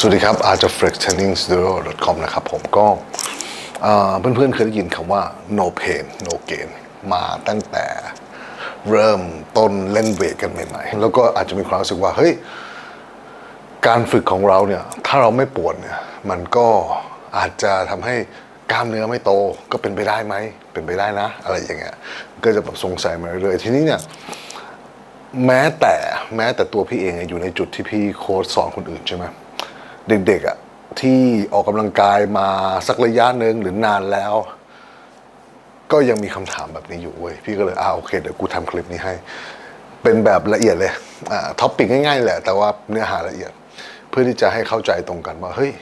สวัสดีครับ a r t of flex training studio com นะครับผมก็เพื่อนๆเคยได้ยินคำว่า no pain no gain มาตั้งแต่เริ่มต้นเล่นเวทกันใหม่ๆ แล้วก็อาจจะมีความรู้สึกว่า เฮ้ย การฝึกของเราเนี่ย ถ้าเราไม่ปวดเนี่ย มันก็อาจจะทำให้กล้ามเนื้อไม่โตก็เป็นไปได้ไหม เป็นไปได้นะ อะไรอย่างเงี้ย ก็จะแบบสงสัยมาเรื่อยๆ ทีนี้เนี่ยแม้แต่แม้แต่ตัวพี่เองอะอยู่ในจุดที่พี่โค้ชสอนคนอื่นใช่ไหม เด็กๆอะที่ออกกำลังกายมาสักระยะหนึ่งหรือนานแล้ว ก็ยังมีคำถามแบบนี้อยู่เว้ยพี่ก็เลยอ่าโอเคเดี๋ยวกูทำคลิปนี้ให้ เป็นแบบละเอียดเลยอ่าท็อปปิกง่ายๆแหละ แต่ว่าเนื้อหาละเอียด เพื่อที่จะให้เข้าใจตรงกันว่าเฮ้ย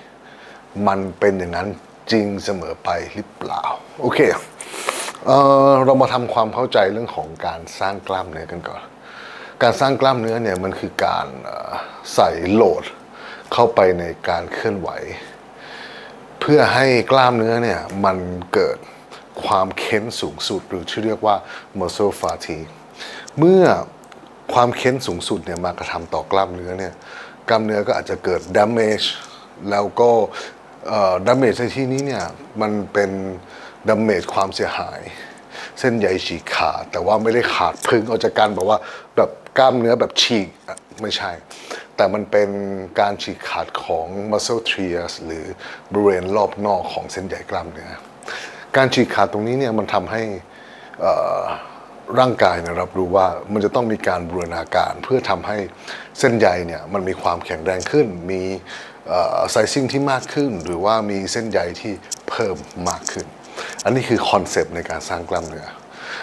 มันเป็นอย่างนั้นจริงเสมอไปหรือเปล่า โอเคเออเรามาทำความเข้าใจเรื่องของการสร้างกล้ามเนื้อกันก่อน การสร้างกล้ามเนื้อเนี่ยมันคือการใส่โหลด เข้าไปในการเคลื่อนไหว เพื่อให้กล้ามเนื้อเนี่ยมันเกิดความเค้นสูงสุด หรือที่เรียกว่า muscle fatigue เมื่อความเค้นสูงสุดเนี่ยมากระทำต่อกล้ามเนื้อเนี่ยกล้ามเนื้อก็อาจจะเกิด damage แล้วก็เอ่อ damage ในที่นี้เนี่ยมันเป็น damage ความเสียหาย เส้นใยฉีกขาดแต่ว่าไม่ได้ขาดพึ่งออกจากกันแบบว่าแบบกล้ามเนื้อแบบฉีก ไม่ใช่ แต่มันเป็นการฉีกขาดของ muscle trias หรือบริเวณรอบนอกของเส้นใยกล้ามเนื้อการฉีกขาดตรงนี้เนี่ยมันทำให้ร่างกายเนยรับรู้ว่ามันจะต้องมีการบูรณาการเพื่อทำให้เส้นใยเนี่ยมันมีความแข็งแรงขึ้น มีไซซิ่งที่มากขึ้น หรือว่ามีเส้นใยที่เพิ่มมากขึ้น อันนี้คือคอนเซปต์ในการสร้างกล้ามเนื้อ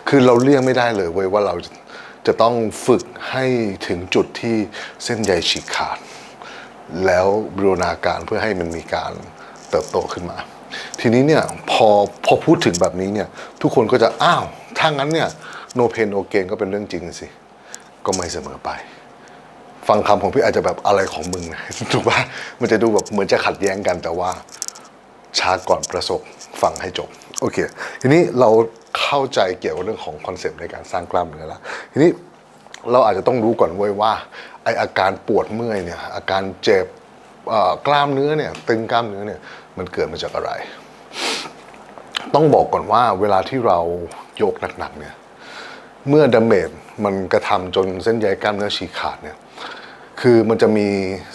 คือเราเลี่ยงไม่ได้เลยเว้ยว่าเรา จะต้องฝึกให้ถึงจุดที่เส้นใยฉีกขาด แล้วบูรณาการเพื่อให้มันมีการเติบโตขึ้นมา ทีนี้เนี่ยพอพอพูดถึงแบบนี้เนี่ยทุกคนก็จะอ้าวถ้างั้นเนี่ย no pain no gain ก็เป็นเรื่องจริงสิ ก็ไม่เสมอไป ฟังคำของพี่อาจจะแบบอะไรของมึงนะถูกปะมันจะดูแบบเหมือนจะขัดแย้งกันแต่ว่าช้าก่อนประสบฟังให้จบ โอเค ทีนี้เราเข้าใจเกี่ยวกับเรื่องของคอนเซปต์ในการสร้างกล้ามเนื้อแล้วทีนี้เราอาจจะต้องรู้ก่อนเว้ยว่าไออาการปวดเมื่อยเนี่ยอาการเจ็บกล้ามเนื้อเนี่ยตึงกล้ามเนื้อเนี่ยมันเกิดมาจากอะไร ต้องบอกก่อนว่าเวลาที่เราโยกหนักๆเนี่ยเมื่อดาเมจมันกระทำจนเส้นใยกล้ามเนื้อฉีกขาดเนี่ยคือมันจะมี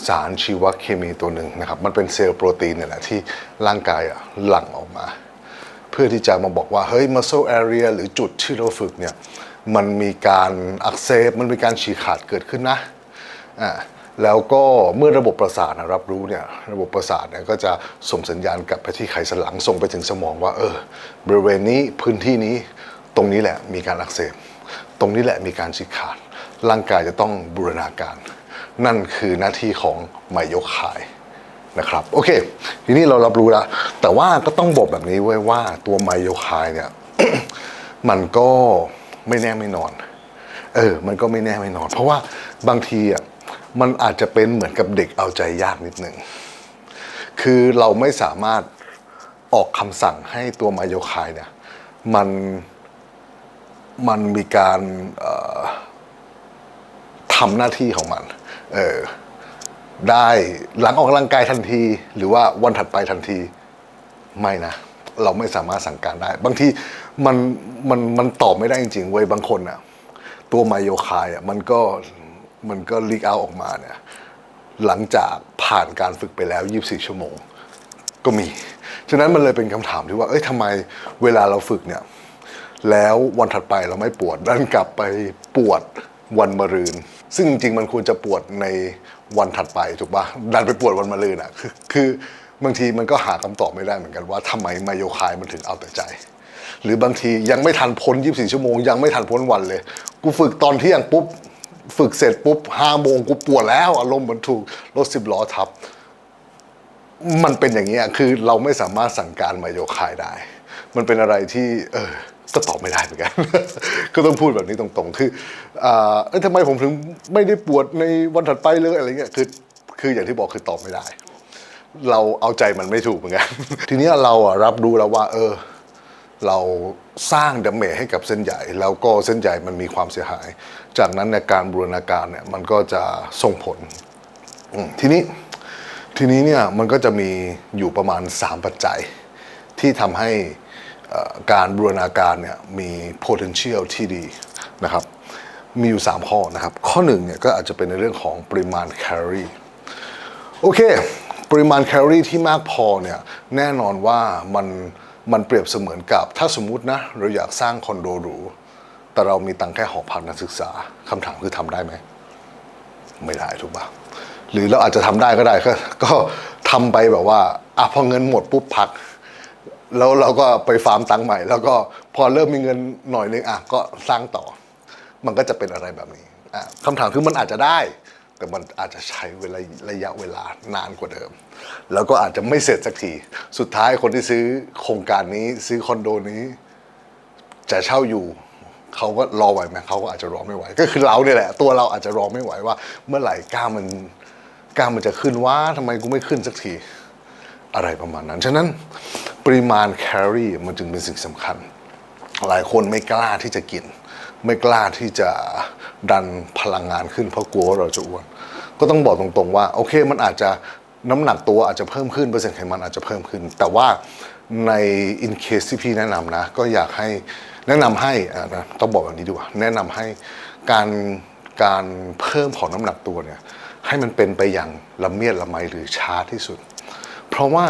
สารชีวเคมีตัวหนึ่งนะครับ มันเป็นเซลล์โปรตีนเนี่ยแหละที่ร่างกายอะหลั่งออกมา พื่อที่จะมาบอกว่าเฮ้ย muscle area หรือจุดที่เราฝึกเนี่ยมันมีการอักเสบมันมีการฉีกขาดเกิดขึ้นนะอ่าแล้วก็เมื่อระบบประสาทรับรู้เนี่ยระบบประสาทเนี่ยก็จะส่งสัญญาณกลับไปที่ไขสันหลังส่งไปถึงสมองว่าเออบริเวณนี้พื้นที่นี้ตรงนี้แหละมีการอักเสบ ตรงนี้แหละมีการฉีกขาด ร่างกายจะต้องบูรณาการ นั่นคือหน้าที่ของไมโยคาย นะครับโอเค ทีนี้เรารับรู้แล้ว แต่ว่าก็ต้องบอกแบบนี้ไว้ว่าตัวไมโยคายเนี่ย มันก็ไม่แน่ไม่นอน เออ มันก็ไม่แน่ไม่นอน เพราะว่าบางทีอะมันอาจจะเป็นเหมือนกับเด็กเอาใจยากนิดหนึ่งคือเราไม่สามารถออกคำสั่งให้ตัวไมโยคายเนี่ย มันมันมีการทำหน้าที่ของมัน เออ ได้หลังออกกำลังกายทันที หรือว่าวันถัดไปทันทีไม่นะ เราไม่สามารถสั่งการได้ บางทีมันมันมันตอบไม่ได้จริงๆเว้ยบางคนอะตัวไมโยคายอะมันก็มันก็ลีกเอาออกมาเนี่ยหลังจากผ่านการฝึกไปแล้ว 24 ชั่วโมง ก็มี ฉะนั้นมันเลยเป็นคำถามที่ว่า เอ้ยทำไมเวลาเราฝึกเนี่ย แล้ววันถัดไปเราไม่ปวดดันกลับไปปวดวันมะรืน ซึ่งจริงๆมันควรจะปวดใน วันถัดไปถูกปะดันไปปวดวันมะรืนอะคือคือบางทีมันก็หาคำตอบไม่ได้เหมือนกันว่าทำไมไมโยคายมันถึงเอาแต่ใจ หรือบางทียังไม่ทันพ้น 24 ชั่วโมง ยังไม่ทันพ้นวันเลย กูฝึกตอนเที่ยงปุ๊บ ฝึกเสร็จปุ๊บห้าโมงกูปวดแล้ว อารมณ์เหมือนถูกรถสิบล้อทับ มันเป็นอย่างนี้ยคือเราไม่สามารถสั่งการไมโยคายได้ มันเป็นอะไรที่ เออ ก็ตอบไม่ได้เหมือนกัน ก็ต้องพูดแบบนี้ตรงๆ คือเอ้ยทำไมผมถึงไม่ได้ปวดในวันถัดไปเลยอะไรเงี้ย คือ คืออย่างที่บอกคือตอบไม่ได้ เราเอาใจมันไม่ถูกเหมือนกัน ทีนี้เราอะรับรู้แล้วว่า เออ เราสร้างดาเมจให้กับเส้นใหญ่ แล้วก็เส้นใหญ่มันมีความเสียหาย จากนั้นในการบูรณาการเนี่ย มันก็จะส่งผล ทีนี้ ทีนี้เนี่ย มันก็จะมีอยู่ประมาณ 3 ปัจจัยที่ทำให้ การบูรณาการเนี่ยมี potential ที่ดีนะครับ มีอยู่ 3 ข้อนะครับ ข้อหนึ่งเนี่ยก็อาจจะเป็นในเรื่องของปริมาณแคลอรี่โอเค ปริมาณแคลอรี่ที่มากพอเนี่ยแน่นอนว่ามันมันเปรียบเสมือนกับ ถ้าสมมุตินะเราอยากสร้างคอนโดหรูแต่เรามีตังค์แค่หอพักนักศึกษาคำถามคือทำได้ไหม ไม่ได้ถูกปะหรือเราอาจจะทำได้ก็ได้ก็ก็ทำไปแบบว่าอะพอเงินหมดปุ๊บพัก แล้วเราก็ไปฟาร์มตังค์ใหม่ แล้วก็พอเริ่มมีเงินหน่อยนึงอะก็สร้างต่อ มันก็จะเป็นอะไรแบบนี้อะคำถามคือมันอาจจะได้ แต่มันอาจจะใช้เวลาระยะเวลานานกว่าเดิม แล้วก็อาจจะไม่เสร็จสักทีสุดท้ายคนที่ซื้อโครงการนี้ซื้อคอนโดนี้ จะเช่าอยู่เขาก็รอไหวไหมเขาก็อาจจะรอไม่ไหว ก็คือเราเนี่ยแหละ ตัวเราอาจจะรอไม่ไหวว่า เมื่อไหร่กล้ามมันกล้ามมันจะขึ้นว่าทำไมกูไม่ขึ้นสักที อะไรประมาณนั้น ฉะนั้นปริมาณแคลอรี่มันจึงเป็นสิ่งสำคัญ หลายคนไม่กล้าที่จะกิน ไม่กล้าที่จะดันพลังงานขึ้นเพราะกลัวว่าเราจะอ้วน ก็ต้องบอกตรงๆว่า โอเคมันอาจจะน้ำหนักตัวอาจจะเพิ่มขึ้นเปอร์เซ็นต์ไขมันอาจจะเพิ่มขึ้น แต่ว่าใน in case ที่พี่แนะนำนะ ก็อยากให้แนะนำให้อะนะต้องบอกแบบนี้ดีกว่า แนะนำให้การการเพิ่มของน้ำหนักตัวเนี่ยให้มันเป็นไปอย่างละเมียดละไมหรือช้าที่สุด ราะว่า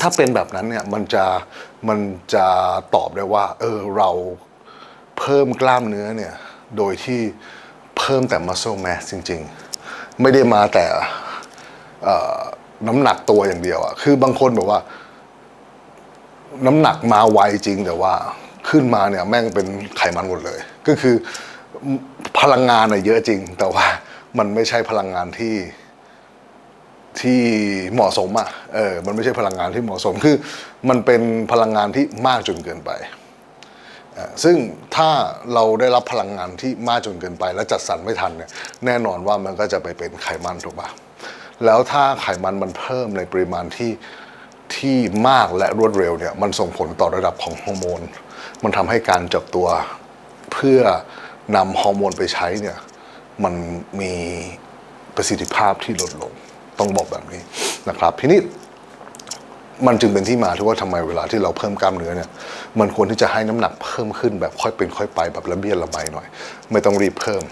ถ้าเป็นแบบนั้นเนี่ยมันจะมันจะตอบได้ว่า เออเราเพิ่มกล้ามเนื้อเนี่ยโดยที่เพิ่มแต่ muscle mass จริง ๆ ไม่ได้มาแต่น้ำหนักตัวอย่างเดียวอะคือบางคนแบบว่า น้ำหนักมาไวจริงแต่ว่าขึ้นมาเนี่ยแม่งเป็นไขมันหมดเลย ก็คือพลังงานอะเยอะจริง แต่ว่ามันไม่ใช่พลังงานที่ ที่เหมาะสมอะเออมันไม่ใช่พลังงานที่เหมาะสมคือมันเป็นพลังงานที่มากจนเกินไปอ่อซึ่งถ้าเราได้รับพลังงานที่มากจนเกินไป แล้วจัดสรรไม่ทันเนี่ยแน่นอนว่ามันก็จะไปเป็นไขมันถูกปะแล้วถ้าไขมันมันเพิ่มในปริมาณที่ที่มากและรวดเร็วเนี่ยมันส่งผลต่อระดับของฮอร์โมน มันทำให้การจับตัวเพื่อนำฮอร์โมนไปใช้เนี่ยมันมีประสิทธิภาพที่ลดลง ต้องบอกแบบนี้นะครับทีนี้มันจึงเป็นที่มาที่ว่าทำไมเวลาที่เราเพิ่มกล้ามเนื้อเนี่ยมันควรที่จะให้น้ำหนักเพิ่มขึ้นแบบค่อยเป็นค่อยไปแบบระเบียดระไมหน่อย ไม่ต้องรีบเพิ่ม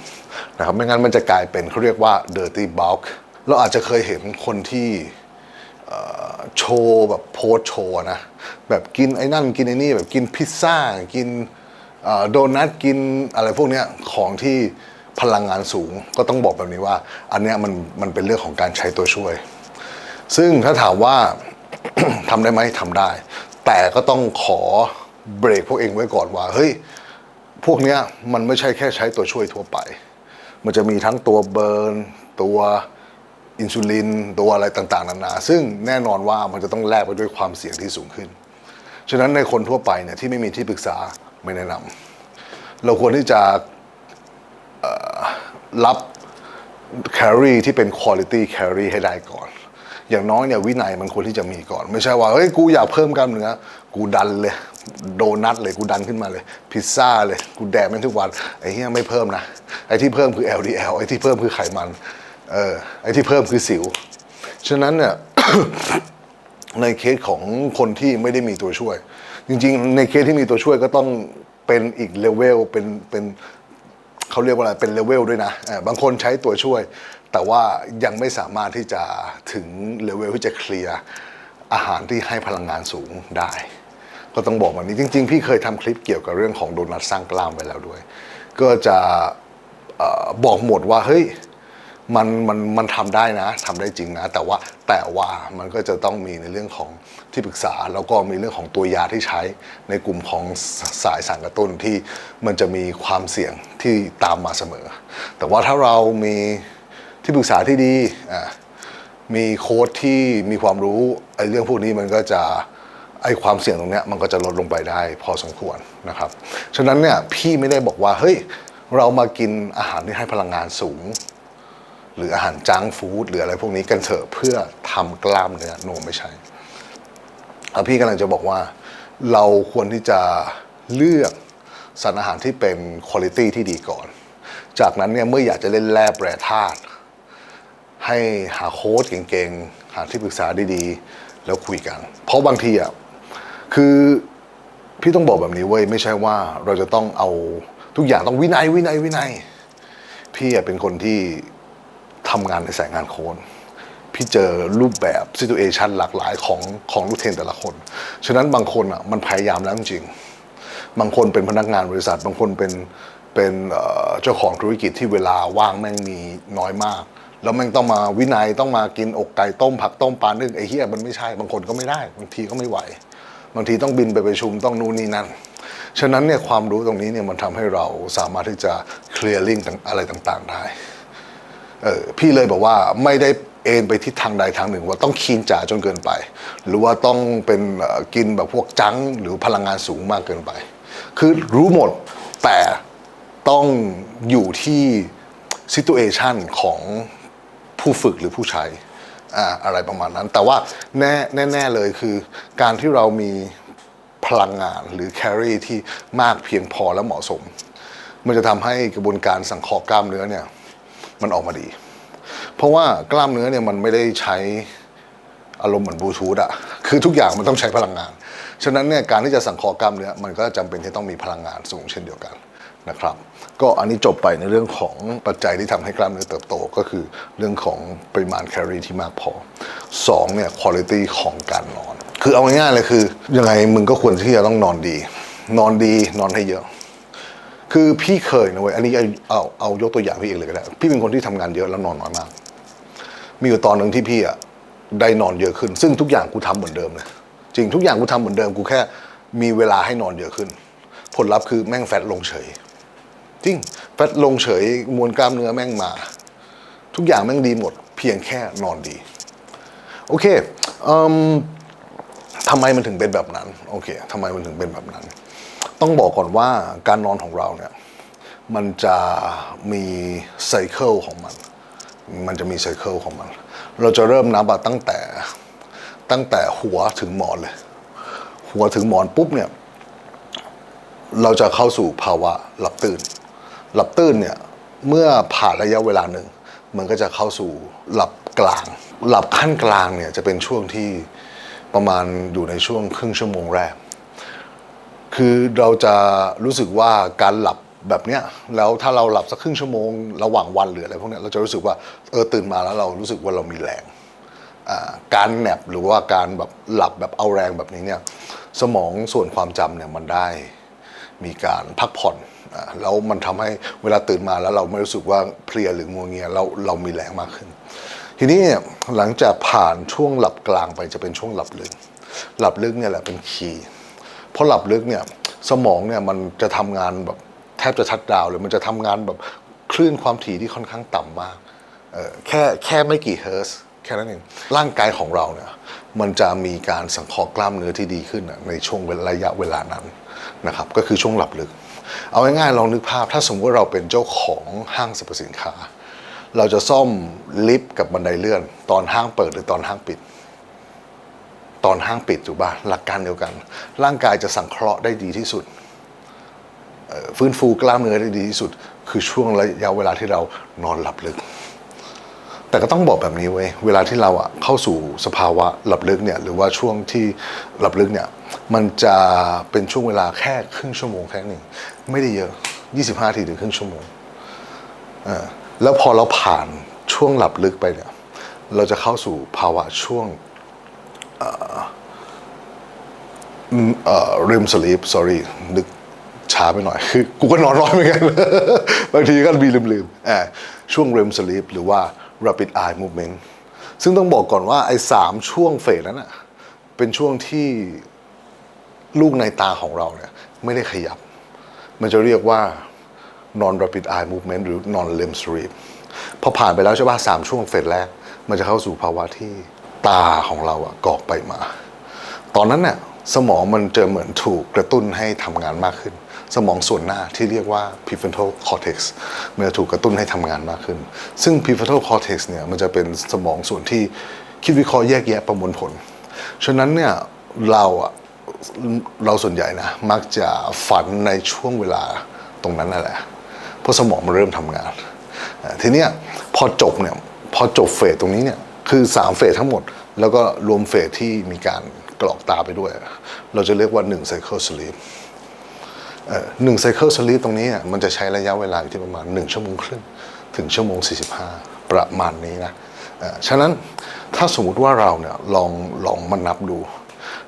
นะครับไม่งั้นมันจะกลายเป็นเขาเรียกว่า dirty bulk เราอาจจะเคยเห็นคนที่โชว์แบบโพสโชว์นะแบบกินไอ้นั่นกินไอ้นี่แบบกินพิซซ่ากินโดนัทกินอะไรพวกเนี้ยของที่ พลังงานสูงก็ต้องบอกแบบนี้ว่า อันเนี้ยมันมันเป็นเรื่องของการใช้ตัวช่วย ซึ่งถ้าถามว่าทำได้ไหมทำได้ แต่ก็ต้องขอเบรกพวกเองไว้ก่อนว่าเฮ้ยพวกเนี้ยมันไม่ใช่แค่ใช้ตัวช่วยทั่วไป มันจะมีทั้งตัวเบิร์นตัวอินซูลินตัวอะไรต่างๆนานา ซึ่งแน่นอนว่ามันจะต้องแลกไปด้วยความเสี่ยงที่สูงขึ้น ฉะนั้นในคนทั่วไปเนี่ยที่ไม่มีที่ปรึกษาไม่แนะนำเราควรที่จะ รับแครี่ที่เป็นคุณ i t y แครี่ให้ได้ก่อน อย่างน้อยเนี่ยวินัยมันควรที่จะมีก่อน ไม่ใช่ว่าเฮ้ยกูอยากเพิ่มกล้ามเนื้อกูดันเลยโดนัทเลยกูดันขึ้นมาเลยพิซซ่าเลยกูแดกมันทุกวันไอ้เหี้ยไม่เพิ่มนะไอ้ที่เพิ่มคือ LDL ไอ้ที่เพิ่มคือไขมันเออไอ้ที่เพิ่มคือสิว ฉะนั้นเนี่ยในเคสของคนที่ไม่ได้มีตัวช่วย จริงๆ ในเคสที่มีตัวช่วยก็ต้องเป็นอีกเลเวลเป็นเป็น เขาเรียกว่าอะไรเป็นเลเวลด้วยนะบางคนใช้ตัวช่วย แต่ว่ายังไม่สามารถที่จะถึงเลเวลที่จะเคลียร์อาหารที่ให้พลังงานสูงได้ ก็ต้องบอกแบบนี้จริง ๆ พี่เคยทำคลิปเกี่ยวกับเรื่องของโดนัทสร้างกล้ามไปแล้วด้วย ก็จะอบอกหมดว่าเฮ้ย มันมันมันทำได้นะทำได้จริงนะ แต่ว่าแต่ว่ามันก็จะต้องมีในเรื่องของที่ปรึกษา แล้วก็มีเรื่องของตัวยาที่ใช้ในกลุ่มของสายสารกระตุ้นที่มันจะมีความเสี่ยงที่ตามมาเสมอ แต่ว่าถ้าเรามีที่ปรึกษาที่ดีอะมีโค้ดที่มีความรู้ไอ้เรื่องพวกนี้มันก็จะไอ้ความเสี่ยงตรงเนี้ยมันก็จะลดลงไปได้พอสมควรนะครับ ฉะนั้นเนี่ยพี่ไม่ได้บอกว่าเฮ้ยเรามากินอาหารที่ให้พลังงานสูง หรืออาหารจังฟู้ดหรืออะไรพวกนี้กันเถอะเพื่อทำกล้ามเนื้อโนไม่ใช่พี่กำลังจะบอกว่า เราควรที่จะเลือกสารอาหารที่เป็นคุณ i t y ที่ดีก่อน จากนั้นเนี่ยเมื่ออยากจะเล่นแร่แปรธาตุให้หาโค้ดเก่งๆ หาที่ปรึกษาดีๆ แล้วคุยกัน เพราะบางทีอะคือพี่ต้องบอกแบบนี้เว้ยไม่ใช่ว่าเราจะต้องเอาทุกอย่างต้องวินัยวินัยวินัย พี่เป็นคนที่ ทำงานในสายงานโคนพี่เจอรูปแบบซิ t u เอชันหลากหลายของของลูกเทนแต่ละคน ฉะนั้นบางคนอะมันพยายามแล้วจริง บางคนเป็นพนักงานบริษัท บางคนเป็นเป็นเจ้าของธุรกิจที่เวลาว่างแม่งมีน้อยมาก แล้วแม่งต้องมาวินัยต้องมากินอกไก่ต้มผักต้มปลานึ่งไอ้เหี้ยมันไม่ใช่ บางคนก็ไม่ได้บางทีก็ไม่ไหว บางทีต้องบินไปประชุมต้องนู่นนี่นั่นฉะนั้นเนี่ยความรู้ตรงนี้เนี่ยมันทำให้เราสามารถที่จะ clearing อะไรต่างๆได้ เออพี่เลยบอกว่าไม่ได้เอนไปทิศทางใดทางหนึ่ง ว่าต้องคีนจ๋าจนเกินไป หรือว่าต้องเป็นกินแบบพวกจังหรือพลังงานสูงมากเกินไป คือรู้หมดแต่ต้องอยู่ที่ซิตูเอชันของผู้ฝึกหรือผู้ใช้อ่าอะไรประมาณนั้น แต่ว่าแน่แน่ๆเลยคือ การที่เรามีพลังงานหรือแคลอรี่ที่มากเพียงพอและเหมาะสม มันจะทำให้กระบวนการสังเคราะห์กล้ามเนื้อเนี่ย มันออกมาดี เพราะว่ากล้ามเนื้อเนี่ยมันไม่ได้ใช้อารมณ์เหมือนบลูทูธอะคือทุกอย่างมันต้องใช้พลังงาน ฉะนั้นเนี่ยการที่จะสังเคราะห์กล้ามเนื้อมันก็จำเป็นที่ต้องมีพลังงานสูงเช่นเดียวกันนะครับ ก็อันนี้จบไปในเรื่องของปัจจัยที่ทำให้กล้ามเนื้อเติบโตก็คือเรื่องของปริมาณแคลอรี่ที่มากพอสองเนี่ยคุณภาพของการนอน คือเอาง่ายๆเลยคือยังไงมึงก็ควรที่จะต้องนอนดี นอนดีนอนให้เยอะ คือพี่เคยนะเว้ยอันนี้เอาเอาเอายกตัวอย่างพี่เองเลยก็ได้ พี่เป็นคนที่ทำงานเยอะแล้วนอนน้อยมาก มีอยู่ตอนหนึ่งที่พี่อะได้นอนเยอะขึ้น ซึ่งทุกอย่างกูทำเหมือนเดิมเลยจริงทุกอย่างกูทำเหมือนเดิมกูแค่มีเวลาให้นอนเยอะขึ้น ผลลัพธ์คือแม่งแฟตลงเฉย จริงแฟตลงเฉยมวลกล้ามเนื้อแม่งมา ทุกอย่างแม่งดีหมด เพียงแค่นอนดี โอเคเอิ่มทำไมมันถึงเป็นแบบนั้น โอเคทำไมมันถึงเป็นแบบนั้น ต้องบอกก่อนว่าการนอนของเราเนี่ยมันจะมีไซเคิลของมัน มันจะมีไซเคิลของมัน เราจะเริ่มนับตั้งแต่ตั้งแต่หัวถึงหมอนเลย หัวถึงหมอนปุ๊บเนี่ยเราจะเข้าสู่ภาวะหลับตื่น หลับตื่นเนี่ยเมื่อผ่านระยะเวลาหนึ่ง มันก็จะเข้าสู่หลับกลาง หลับขั้นกลางเนี่ยจะเป็นช่วงที่ประมาณอยู่ในช่วงครึ่งชั่วโมงแรก คือเราจะรู้สึกว่าการหลับแบบเนี้ยแล้วถ้าเราหลับสักครึ่งชั่วโมงระหว่างวันหรืออะไรพวกเนี้ยเราจะรู้สึกว่าเออตื่นมาแล้วเรารู้สึกว่าเรามีแรงการแนบหรือว่าการแบบหลับแบบเอาแรงแบบนี้เนี่ยสมองส่วนความจำเนี่ยมันได้มีการพักผ่อนอแล้วมันทำให้เวลาตื่นมาแล้วเราไม่รู้สึกว่าเพลียหรืองัวเงียเราเรามีแรงมากขึ้น ทีนี้เนี่ยหลังจากผ่านช่วงหลับกลางไปจะเป็นช่วงหลับลึก หลับลึกเนี่ยแหละเป็นคีย์ พราะหลับลึกเนี่ยสมองเนี่ยมันจะทำงานแบบแทบจะชัดดาวเลยมันจะทำงานแบบคลื่นความถี่ที่ค่อนข้างต่ำมากแค่แค่ไม่กี่เฮิร์ตแค่นั้นเองร่างกายของเราเนี่ยมันจะมีการสังเคราะห์กล้ามเนื้อที่ดีขึ้นในช่วงระยะเวลานั้นนะครับก็คือช่วงหลับลึก เอาง่ายๆลองนึกภาพ ถ้าสมมติว่าเราเป็นเจ้าของห้างสรรพสินค้า เราจะซ่อมลิฟต์กับบันไดเลื่อน ตอนห้างเปิดหรือตอนห้างปิด ตอนห้างปิดถูกป่ะหลักการเดียวกัน ร่างกายจะสังเคราะห์ได้ดีที่สุดฟื้นฟูกล้ามเนื้อได้ดีที่สุด คือช่วงระยะเวลาที่เรานอนหลับลึก แต่ก็ต้องบอกแบบนี้เว้ยเวลาที่เราอะเข้าสู่สภาวะหลับลึกเนี่ยหรือว่าช่วงที่หลับลึกเนี่ยมันจะเป็นช่วงเวลาแค่ครึ่งชั่วโมงแค่หนึ่งไม่ได้เยอะ 25นาทีถึงครึ่งชั่วโมงแล้วพอเราผ่านช่วงหลับลึกไปเนี่ยเราจะเข้าสู่ภาวะช่วง เอ่อ REM sleep sorry นึกช้าไปหน่อย คือกูก็นอนน้อยเหมือนกัน บางทีก็มีลืมๆอ่ช่วง REM sleep หรือว่า rapid eye movement ซึ่งต้องบอกก่อนว่าไอ้สามช่วงเฟสนั้นอะเป็นช่วงที่ลูกในตาของเราเนี่ยไม่ได้ขยับ มันจะเรียกว่า non rapid eye movement หรือ non REM sleep พอผ่านไปแล้วใช่ป่ะสามช่วงเฟสแรก มันจะเข้าสู่ภาวะที่ ตาของเราอะกรอกไปมา ตอนนั้นเนี่ยสมองมันจะเหมือนถูกกระตุ้นให้ทำงานมากขึ้น สมองส่วนหน้าที่เรียกว่า prefrontal cortex มันจะถูกกระตุ้นให้ทำงานมากขึ้น ซึ่ง prefrontal cortex เนี่ยมันจะเป็นสมองส่วนที่คิดวิเคราะห์แยกแยะประมวลผล ฉะนั้นเนี่ยเราอะเราส่วนใหญ่นะมักจะฝันในช่วงเวลาตรงนั้นนั่นแหละเพราะสมองมันเริ่มทำงาน ทีเนี้ยพอจบเนี่ยพอจบเฟสตรงนี้เนี่ย คือ3เฟสทั้งหมด แล้วก็รวมเฟสที่มีการกรอกตาไปด้วย เราจะเรียกว่า1 cycle sleep หนึ่งไซเคิลสลีปตรงนี้มันจะใช้ระยะเวลาอยู่ที่ประมาณ 1 ชั่วโมงครึ่งถึงชั่วโมง 45 ประมาณนี้นะฉะนั้นถ้าสมมุติว่าเราเนี่ยลองลองมานับดู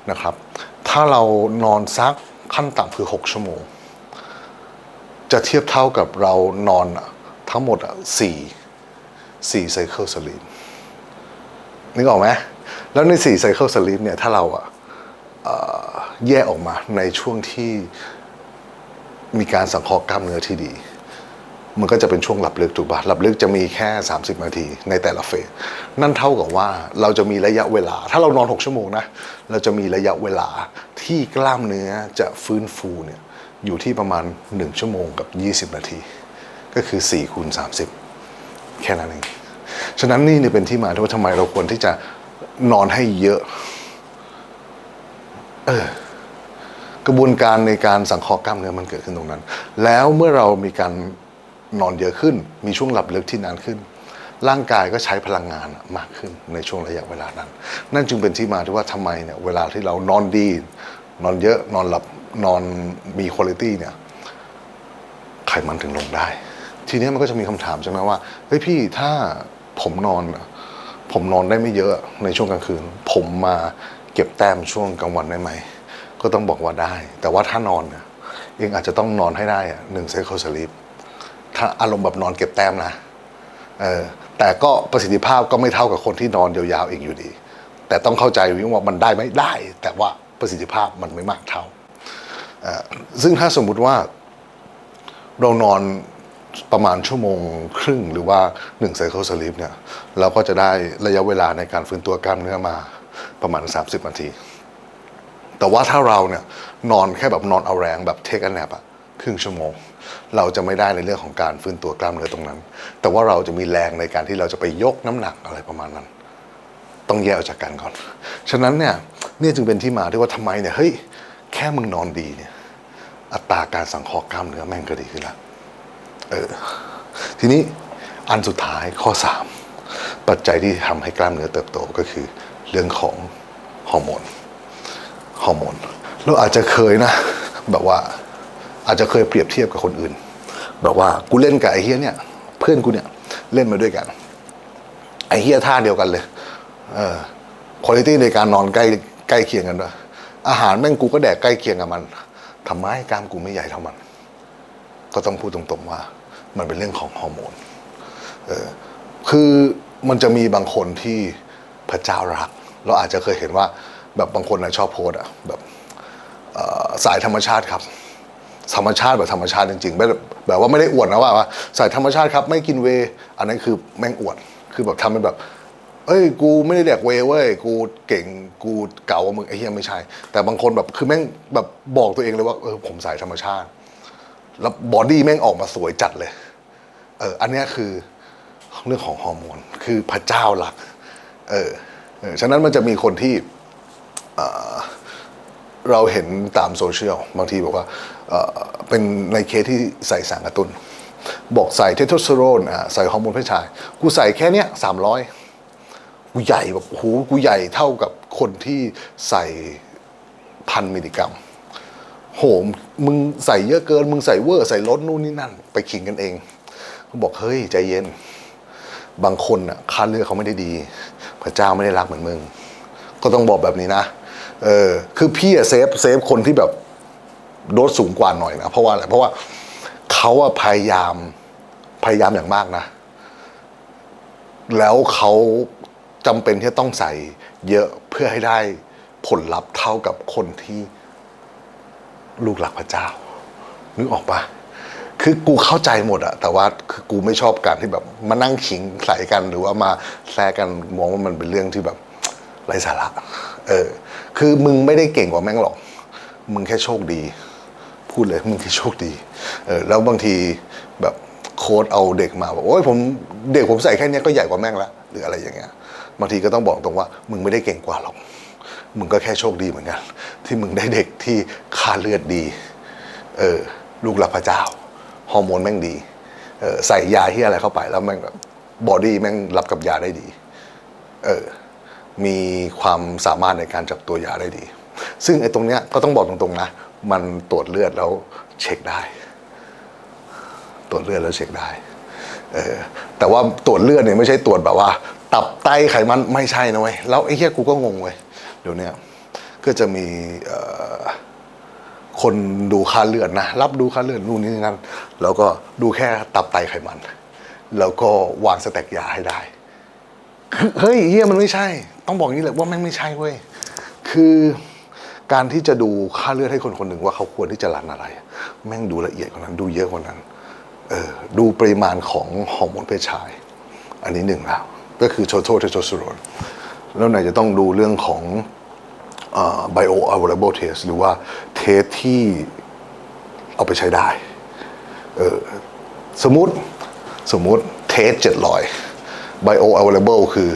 นะครับ ถ้าเรานอนซักขั้นต่ำคือ 6 ชั่วโมง จะเทียบเท่ากับเรานอนทั้งหมดอะสี่สี่ไซเคิลสลีป นึกออกไหมแล้วในสี่ไซเคิลสลีปเนี่ยถ้าเราอะแยกออกมาในช่วงที่มีการสังเคราะห์กล้ามเนื้อที่ดี มันก็จะเป็นช่วงหลับลึกถูกปะหลับลึกจะมีแค่ 30 นาทีในแต่ละเฟส นั่นเท่ากับว่าเราจะมีระยะเวลา ถ้าเรานอน 6 ชั่วโมงนะ เราจะมีระยะเวลาที่กล้ามเนื้อจะฟื้นฟูเนี่ยอยู่ที่ประมาณ 1 ชั่วโมงกับ 20 นาที ก็คือ4คูณ30 แค่นั้นเอง ฉะนั้นนี่เนี่ยเป็นที่มาที่ว่าทำไมเราควรที่จะนอนให้เยอะกระบวนการในการสังเคราะห์กล้ามเนื้อมันเกิดขึ้นตรงนั้น แล้วเมื่อเรามีการนอนเยอะขึ้น มีช่วงหลับลึกที่นานขึ้น ร่างกายก็ใช้พลังงานมากขึ้นในช่วงระยะเวลานั้น นั่นจึงเป็นที่มาที่ว่าทำไมเนี่ยเวลาที่เรานอนดี นอนเยอะนอนหลับนอนมีคุณภาพเนี่ยไขมันถึงลงได้ ทีนี้มันก็จะมีคำถามใช่ไหมว่าเฮ้ยพี่ถ้า ผมนอน ผมนอนได้ไม่เยอะในช่วงกลางคืน ผมมาเก็บแต้มช่วงกลางวันได้ไหม ก็ต้องบอกว่าได้ แต่ว่าถ้านอนเนี่ยเองอาจจะต้องนอนให้ได้อะหนึ่งไซเคิลสลีปถ้าอารมณ์แบบนอนเก็บแต้มนะเออแต่ก็ประสิทธิภาพก็ไม่เท่ากับคนที่นอนยาวๆเอีกอยู่ดี แต่ต้องเข้าใจว่ามันได้ไหมได้ แต่ว่าประสิทธิภาพมันไม่มากเท่าซึ่งถ้าสมมุติว่าเรานอน ประมาณชั่วโมงครึ่งหรือว่า1ไซเคิลสลีปเนี่ยเราก็จะได้ระยะเวลาในการฟื้นตัวกล้ามเนื้อมาประมาณ 30 นาที แต่ว่าถ้าเราเนี่ยนอนแค่แบบนอนเอาแรงแบบเทคแอนแนปอะครึ่งชั่วโมง เราจะไม่ได้ในเรื่องของการฟื้นตัวกล้ามเนื้อตรงนั้น แต่ว่าเราจะมีแรงในการที่เราจะไปยกน้ำหนักอะไรประมาณนั้น ต้องแยกออกจากกันก่อน ฉะนั้นเนี่ยนี่จึงเป็นที่มาที่ว่าทำไมเนี่ยเฮ้ยแค่มึงนอนดีเนี่ยอัตราการสังเคราะห์กล้ามเนื้อแม่งก็ดีขึ้นแล้ว เออทีนี้อันสุดท้ายข้อ 3 ปัจจัยที่ทำให้กล้ามเนื้อเติบโตก็คือ เรื่องของฮอร์โมนฮอร์โมนเราอาจจะเคยนะ แบบว่าอาจจะเคยเปรียบเทียบกับคนอื่น แบบว่ากูเล่นกับไอ้เฮียเนี่ย เพื่อนกูเนี่ยเล่นมาด้วยกัน ไอ้เฮียท่าเดียวกันเลย เออคุณภาพในการนอนใกล้ใกล้เคียงกันด้วยอาหารแม่งกูก็แดกใกล้เคียงกับมันทำไมกล้ามกูไม่ใหญ่เท่ามัน ก็ต้องพูดตรงๆว่า มันเป็นเรื่องของฮอร์โมนเออคือมันจะมีบางคนที่พระเจ้ารัก เราอาจจะเคยเห็นว่าแบบบางคนนะชอบโพสอะแบบสายธรรมชาติครับ ธรรมชาติแบบธรรมชาติจริงๆไม่ได้แบบว่าไม่ได้อวดนะว่าว่าสายธรรมชาติครับไม่กินเว อันนั้นคือแม่งอวด คือแบบทำเป็นแบบ เอ้ยกูไม่ได้แดกเวเว้ยกูเก่งกูเก่าว่ามึงไอ้เหี้ยไม่ใช่ แต่บางคนแบบคือแม่งแบบบอกตัวเองเลยว่าเออผมสายธรรมชาติ แล้วบอดี้แม่งออกมาสวยจัดเลย อออันนี้คือเรื่องของฮอร์โมนคือพระเจ้าหลักเออเออฉะนั้นมันจะมีคนที่เราเห็นตามโซเชียลบางทีบอกว่าเป็นในเคสที่ใส่สารกระตุ้นบอกใส่เทสโทสเตอโรนอะใส่ฮอร์โมนเพศชาย กูใส่แค่เนี้ยสามร้อยกูใหญ่แบบโอ้โหกูใหญ่เท่ากับคนที่ใส่พันมิลลิกรัม โหมมึงใส่เยอะเกิน มึงใส่เวอร์ ใส่ลดนู่นนี่นั่น ไปขิงกันเอง เขาบอกเฮ้ยใจเย็น บางคนอะค่าเลือดเขาไม่ได้ดี พระเจ้าไม่ได้รักเหมือนมึง ก็ต้องบอกแบบนี้นะ เออ คือพี่อะเซฟเซฟคนที่แบบโดสสูงกว่าหน่อยนะ เพราะว่าอะไรเพราะว่าเขาอะพยายามพยายามอย่างมากนะ แล้วเขาจำเป็นที่ต้องใส่เยอะเพื่อให้ได้ผลลัพธ์เท่ากับคนที่ลูกหลักพระเจ้านึกออกปะ คือกูเข้าใจหมดอะแต่ว่าคือกูไม่ชอบการที่แบบมานั่งขิงใส่กันหรือว่ามาแซะกันมองว่ามันเป็นเรื่องที่แบบไร้สาระเออ คือมึงไม่ได้เก่งกว่าแม่งหรอก มึงแค่โชคดี พูดเลยมึงแค่โชคดี เออ แล้วบางทีแบบโค้ดเอาเด็กมาบอกโอ้ยผมเด็กผมใส่แค่นี้ก็ใหญ่กว่าแม่งละหรืออะไรอย่างเงี้ยบางทีก็ต้องบอกตรงว่า มึงไม่ได้เก่งกว่าหรอก มึงก็แค่โชคดีเหมือนกัน ที่มึงได้เด็กที่ค่าเลือดดี เออ ลูกรักพระเจ้า ฮอร์โมนแม่งดีเออใส่ยาที่อะไรเข้าไปแล้วแม่งบอดี้แม่งรับกับยาได้ดี เออ มีความสามารถในการจับตัวยาได้ดี ซึ่งไอ้ตรงเนี้ยก็ต้องบอกตรงๆนะ มันตรวจเลือดแล้วเช็คได้ ตรวจเลือดแล้วเช็คได้ เออ แต่ว่าตรวจเลือดเนี่ยไม่ใช่ตรวจแบบว่า ตับไตไขมันไม่ใช่นะเว้ย แล้วไอ้เหี้ยกูก็งงเว้ย เดี๋ยวนี้ก็จะมีเอ่อ คนดูค่าเลือดนะรับดูค่าเลือดนู่นนี่นั่นแล้วก็ดูแค่ตับไตไขมัน แล้วก็วางสเต็กยาให้ได้ เฮ้ยเฮียมันไม่ใช่ ต้องบอกอย่างนี้เลยว่าแม่งไม่ใช่เว้ยคือการที่จะดูค่าเลือดให้คนคนหนึ่งว่าเขาควรที่จะรันอะไร แม่งดูละเอียดกว่านั้นดูเยอะกว่านั้นเออดูปริมาณของฮอร์โมนเพศชาย อันนี้หนึ่งแล้ว ก็คือโทโทเทโทสเตอโรนแล้วไหนจะต้องดูเรื่องของ ไบโอ available test หรือว่าเทสที่เอาไปใช้ได้ เออ สมมติสมมติเทส700 bio available คือ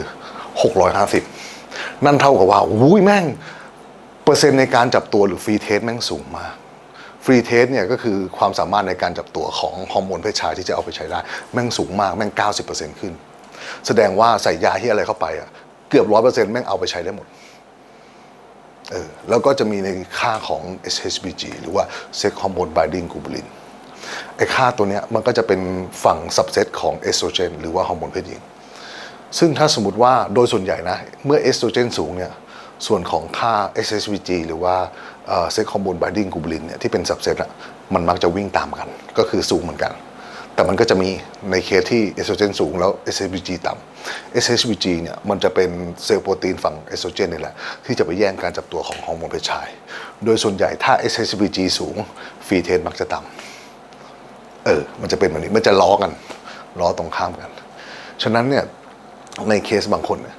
650 นั่นเท่ากับว่าอุ้ยแม่ง เปอร์เซ็นต์ในการจับตัวหรือฟรีเทสแม่งสูงมากฟรีเทสเนี่ยก็คือความสามารถในการจับตัวของฮอร์โมนเพศชายที่จะเอาไปใช้ได้ แม่งสูงมาก แม่ง 90%ขึ้น แสดงว่าใส่ยาที่อะไรเข้าไปอะเกือบร้อยเปอร์เซ็นต์แม่งเอาไปใช้ได้หมด เออแล้วก็จะมีในค่าของ SHBG หรือว่า Sex Hormone Binding Globulin ไอ้ค่าตัวเนี้ยมันก็จะเป็นฝั่ง subset ของเอสโตรเจนหรือว่าฮอร์โมนเพศหญิง ซึ่งถ้าสมมติว่าโดยส่วนใหญ่นะ เมื่อเอสโตรเจนสูงเนี่ย ส่วนของค่า SHBG หรือว่าเซ็กฮอร์โมนบ d ดิ้งกูบลินเนี่ยที่เป็น subset อะมันมักจะวิ่งตามกัน ก็คือสูงเหมือนกัน แต่มันก็จะมีในเคสที่เอสโตรเจนสูงแล้ว SHBG ต่ำ SHBG เนี่ยมันจะเป็นเซลล์โปรตีนฝั่งเอสโตรเจนนี่แหละ ที่จะไปแย่งการจับตัวของฮอร์โมนเพศชาย โดยส่วนใหญ่ถ้า SHBG สูงฟีเทสมักจะต่ำเออ มันจะเป็นแบบนี้มันจะล้อกันล้อตรงข้ามกัน ฉะนั้นเนี่ยในเคสบางคนเนี่ย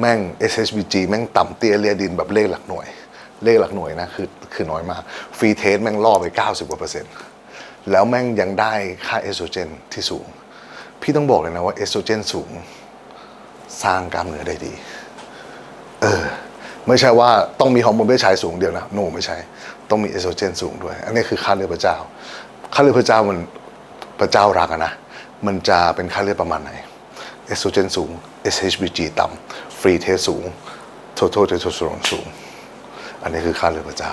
แม่ง SHBG แม่งต่ำเตี้ยเลียดินแบบเลขหลักหน่วย เลขหลักหน่วยนะคือคือน้อยมากฟีเทสแม่งล่อไป 90กว่าเปอร์เซ็นต์ แล้วแม่งยังได้ค่าเอสโตรเจนที่สูง พี่ต้องบอกเลยนะว่าเอสโตรเจนสูง สร้างกล้ามเนื้อได้ดี เออ ไม่ใช่ว่าต้องมีฮอร์โมนเพศชายสูงเดียวนะโนไม่ใช่ ต้องมีเอสโตรเจนสูงด้วย อันนี้คือค่าเลือดพระเจ้า ค่าเลือดพระเจ้ามันพระเจ้ารักนะมันจะเป็นค่าเลือดประมาณไหนเอสโตรเจนสูง SHBG ต่ำฟรีเทสสูง total testosterone สูง อันนี้คือค่าเลือดพระเจ้า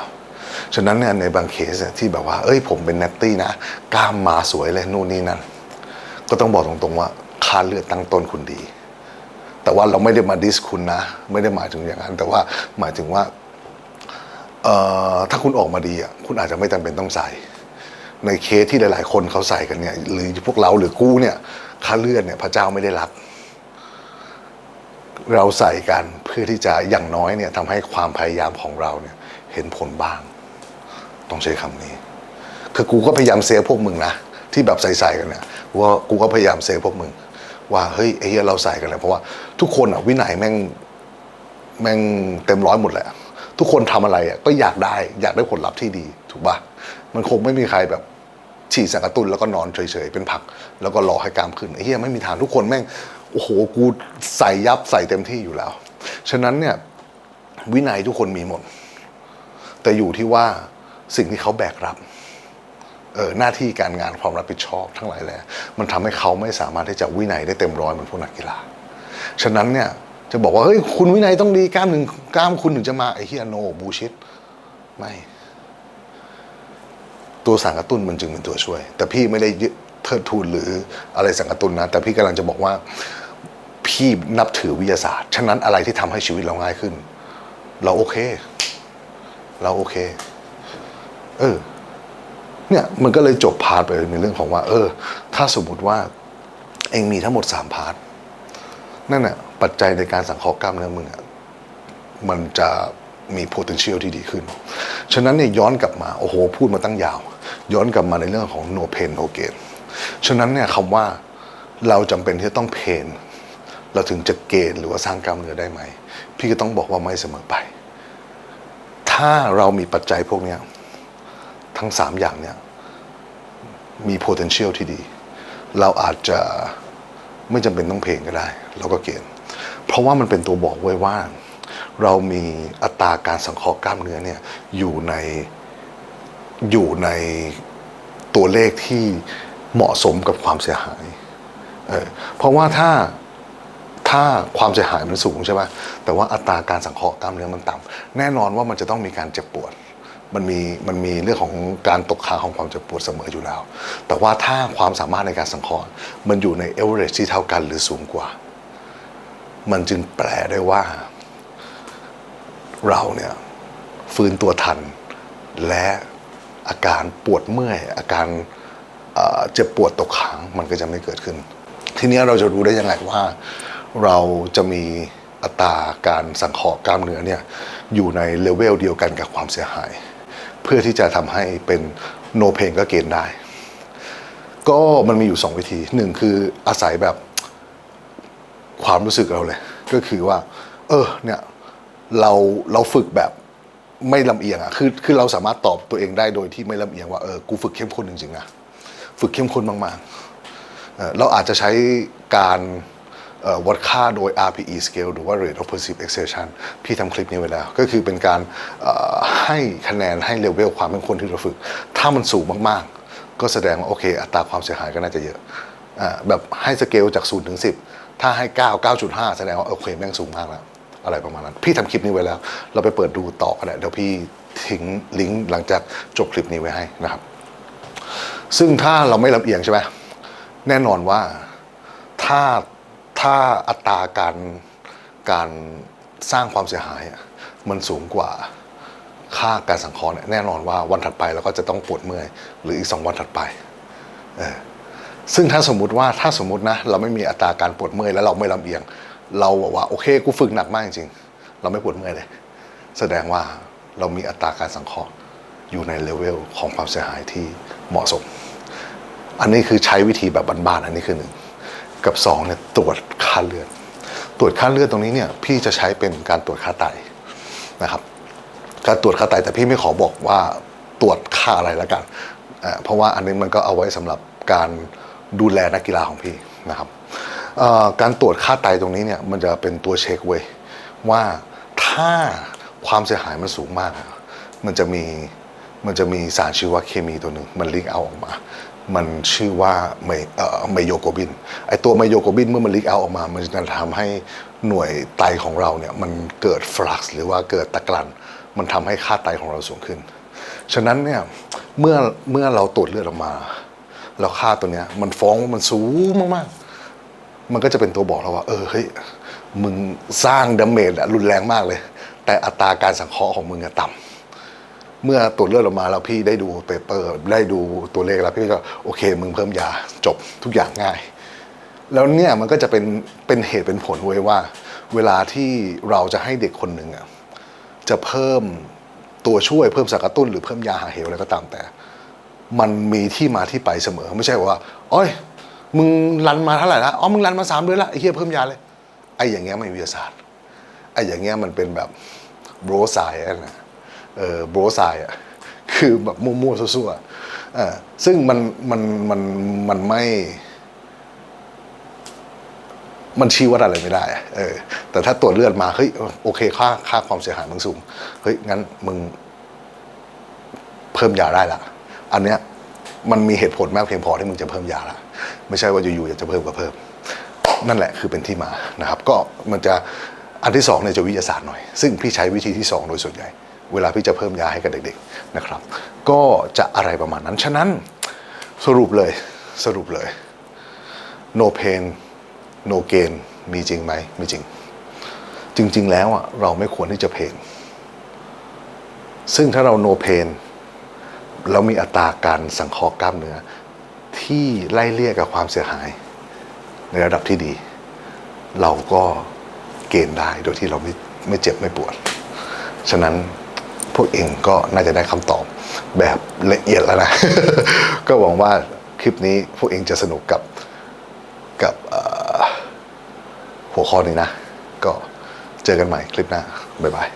ฉะนั้นเนี่ยในบางเคสที่แบบว่า เอ้ยผมเป็นแนตตี้นะ กล้ามมาสวยเลยนู่นนี่นั่น ก็ต้องบอกตรงๆว่าค่าเลือดตั้งต้นคุณดี แต่ว่าเราไม่ได้มาดิสคุณนะ ไม่ได้หมายถึงอย่างนั้น แต่ว่าหมายถึงว่าถ้าคุณออกมาดีอะคุณอาจจะไม่จำเป็นต้องใส่ ในเคสที่หลาย ๆ คนเขาใส่กันเนี่ยหรือพวกเราหรือกู้เนี่ยค่าเลือดเนี่ยพระเจ้าไม่ได้รับ เราใส่กันเพื่อที่จะอย่างน้อยเนี่ยทำให้ความพยายามของเราเนี่ยเห็นผลบ้าง ต้องใช้คำนี้ คือกูก็พยายามเซฟพวกมึงนะที่แบบใส่ๆกันเนี่ยว่ากูก็พยายามเซฟพวกมึง ว่าเฮ้ยไอ้เหี้ยเราใส่กันเลยเพราะว่าทุกคนอะวินัยแม่งแม่งเต็มร้อยหมดแหละทุกคนทำอะไรอะก็อยากได้อยากได้ผลลัพธ์ที่ดี ถูกปะมันคงไม่มีใครแบบฉีดสารกะตุนแล้วก็นอนเฉยๆเป็นผัก แล้วก็รอให้กามขึ้นไอ้เหี้ยไม่มีทางทุกคนแม่งโอ้โหกูใส่ยับใส่เต็มที่อยู่แล้ว ฉะนั้นเนี่ยวินัยทุกคนมีหมด แต่อยู่ที่ว่า สิ่งที่เขาแบกรับเออหน้าที่การงานความรับผิดชอบทั้งหลายแหละมันทำให้เขาไม่สามารถที่จะวินัยได้เต็มร้อยเหมือนพวกนักกีฬาฉะนั้นเนี่ยจะบอกว่าเฮ้ยคุณวินัยต้องดีกล้ามหนึ่งกล้ามคุณถึงจะมาไอ้เฮียโนบูชิตไม่ ตัวสารกระตุ้นมันจึงเป็นตัวช่วย แต่พี่ไม่ได้ยึดเทิดทูนหรืออะไรสารกระตุ้นนะ แต่พี่กำลังจะบอกว่าพี่นับถือวิทยาศาสตร์ ฉะนั้นอะไรที่ทำให้ชีวิตเราง่ายขึ้น เราโอเค เราโอเค เออ เนี่ยมันก็เลยจบพาร์ทไปในเรื่องของว่า เออ ถ้าสมมุติว่า เองมีทั้งหมดสามพาร์ทนั่นน่ะปัจจัยในการสังเคราะห์กล้ามเนื้อมึงอะมันจะมี potential ที่ดีขึ้น ฉะนั้นเนี่ยย้อนกลับมา โอ้โห พูดมาตั้งยาว ย้อนกลับมาในเรื่องของ no pain no gain ฉะนั้นเนี่ยคำว่าเราจำเป็นที่จะต้องเพนเราถึงจะเกณฑ์หรือว่าสร้างกล้ามเนื้อได้ไหม พี่ก็ต้องบอกว่าไม่เสมอไป ถ้าเรามีปัจจัยพวกนี้ ทั้งสามอย่างเนี่ยมี potential ที่ดี เราอาจจะไม่จำเป็นต้องเพลงก็ได้ เราก็เกณฑ์เพราะว่ามันเป็นตัวบอกไว้ว่า เรามีอัตราการสังเคราะห์กล้ามเนื้อเนี่ยอยู่ในอยู่ในตัวเลขที่เหมาะสมกับความเสียหายเเพราะว่าถ้าถ้าความเสียหายมันสูงใช่ไหมแต่ว่าอัตราการสังเคราะห์กล้ามเนื้อมันต่ำแน่นอนว่ามันจะต้องมีการเจ็บปวด มันมีมันมีเรื่องของการตกค้างของความเจ็บปวดเสมออยู่แล้ว แต่ว่าถ้าความสามารถในการสังเคราะห์มันอยู่ในเอเวอเรจที่เท่ากันหรือสูงกว่า มันจึงแปลได้ว่า เราเนี่ยฟื้นตัวทัน และอาการปวดเมื่อย อาการเจ็บปวดตกค้างมันก็จะไม่เกิดขึ้น ทีนี้เราจะรู้ได้ยังไงว่า เราจะมีอัตราการสังเคราะห์กล้ามเนื้อเนี่ยอยู่ในเลเวลเดียวกันกับความเสียหาย เพื่อที่จะทำให้เป็นโนเพนก็เกณฑ์ได้ ก็มันมีอยู่ 2 วิธีหนึ่งคืออาศัยแบบความรู้สึกเราเลย ก็คือว่า เออเนี่ยเราเราฝึกแบบไม่ลำเอียงอะคือคือเราสามารถตอบตัวเองได้โดยที่ไม่ลำเอียงว่าเออกูฝึกเข้มข้นจริงๆนะฝึกเข้มข้นมากๆเออเราอาจจะใช้การ วัดค่าโดย RPE scale หรือว่า rate of perceived exertion พี่ทำคลิปนี้ไว้แล้ว ก็คือเป็นการให้คะแนนให้เลเวลความเป็นคนที่เราฝึก ถ้ามันสูงมากๆ ก็แสดงว่าโอเค อัตราความเสียหายก็น่าจะเยอะแบบให้สเกลจาก0ถึง10 ถ้าให้ 9 9.5 แสดงว่าโอเคแม่งสูงมากแล้ว อะไรประมาณนั้น พี่ทำคลิปนี้ไว้แล้ว เราไปเปิดดูต่อก็ได้เดี๋ยวพี่ทิ้งลิงก์หลังจากจบคลิปนี้ไว้ให้นะครับ ซึ่งถ้าเราไม่ลำเอียงใช่ไหมแน่นอนว่าถ้า ถ้าอัตราการการสร้างความเสียหายมันสูงกว่าค่าการสังเคราะห์แน่นอนว่าวันถัดไปเราก็จะต้องปวดเมื่อยหรืออีกสองวันถัดไป ซึ่งถ้าสมมุติว่าถ้าสมมตินะเราไม่มีอัตราการปวดเมื่อยแล้วเราไม่ลำเอียง เราบอกว่าโอเคกูฝึกหนักมากจริงๆ เราไม่ปวดเมื่อยเลย แสดงว่าเรามีอัตราการสังเคราะห์อยู่ในเลเวลของความเสียหายที่เหมาะสม อันนี้คือใช้วิธีแบบบ้านๆอันนี้คือหนึ่ง กับสองเนี่ยตรวจค่าเลือด ตรวจค่าเลือดตรงนี้เนี่ยพี่จะใช้เป็นการตรวจค่าไตนะครับ การตรวจค่าไตแต่พี่ไม่ขอบอกว่าตรวจค่าอะไรแล้วกัน เพราะว่าอันนี้มันก็เอาไว้สำหรับการดูแลนักกีฬาของพี่นะครับการตรวจค่าไตตรงนี้เนี่ยมันจะเป็นตัวเช็คเว้ยว่าถ้าความเสียหายมันสูงมาก มันจะมีมันจะมีสารชีวเคมีตัวหนึ่งมันลิงก์เอาออกมา มันชื่อว่าไมเอ่อไมโยโกบินไอตัวไมโยโกบินเมื่อมันลิกเอาออกมา มันจะทำให้หน่วยไตของเราเนี่ยมันเกิดฟลักซ์หรือว่าเกิดตะกรันมันทำให้ค่าไตของเราสูงขึ้น ฉะนั้นเนี่ยเมื่อเมื่อเราตรวจเลือดออกมา แล้วค่าตัวเนี้ยมันฟ้องว่ามันสูงมากๆ มันก็จะเป็นตัวบอกเราว่า เออเฮ้ยมึงสร้างดาเมจรุนแรงมากเลย แต่อัตราการสังเคราะห์ของมึงอะต่ำ เมื่อตรวจเลือดออกมาแล้วพี่ได้ดูเปเปอร์ได้ดูตัวเลขแล้วพี่ก็โอเค มึงเพิ่มยาจบทุกอย่างง่าย แล้วเนี่ยมันก็จะเป็นเป็นเหตุเป็นผลเว้ยว่า เวลาที่เราจะให้เด็กคนหนึ่งอะจะเพิ่มตัวช่วยเพิ่มสารกระตุ้นหรือเพิ่มยาหาเหวอะไรก็ตามแต่ มันมีที่มาที่ไปเสมอ ไม่ใช่ว่าอ้อยมึงรันมาเท่าไหร่ละอ๋อมึงรันมาสามเดือนละไอ้เหี้ยเพิ่มยาเลยไอ้อย่างเงี้ยไม่มีวิทยาศาสตร์ไอ้อย่างเงี้ยมันเป็นแบบโบรไซนะ เออโบรไซอะคือแบบมั่วๆซั่วๆเออซึ่งมันมันมันมันไม่ มันชี้วัดอะไรไม่ได้เออ แต่ถ้าตรวจเลือดมาเฮ้ยโอเคค่าค่าความเสียหายมึงสูงเฮ้ยงั้นมึงเพิ่มยาได้ละอันเนี้ยมันมีเหตุผลมากเพียงพอที่มึงจะเพิ่มยาละไม่ใช่ว่าอยู่ๆอยากจะเพิ่มก็เพิ่ม นั่นแหละคือเป็นที่มานะครับ ก็มันจะอันที่สองเนี่ยจะวิทยาศาสตร์หน่อย ซึ่งพี่ใช้วิธีที่สองโดยส่วนใหญ่ เวลาพี่จะเพิ่มยาให้กับเด็กๆนะครับ ก็จะอะไรประมาณนั้น ฉะนั้นสรุปเลยสรุปเลย no pain no gain มีจริงไหมมีจริง จริง ๆ แล้วอะเราไม่ควรที่จะเพนซึ่งถ้าเรา no pain เรามีอัตราการสังเคราะห์กล้ามเนื้อ ที่ไล่เลี่ยกับความเสียหาย ในระดับที่ดี เราก็เกณฑ์ได้โดยที่เราไม่ไม่เจ็บไม่ปวด ฉะนั้น พวกเองก็น่าจะได้คำตอบแบบละเอียดแล้วนะ ก็หวังว่าคลิปนี้พวกเองจะสนุกกับกับหัวข้อนี้นะ ก็เจอกันใหม่คลิปหน้า บ๊ายบาย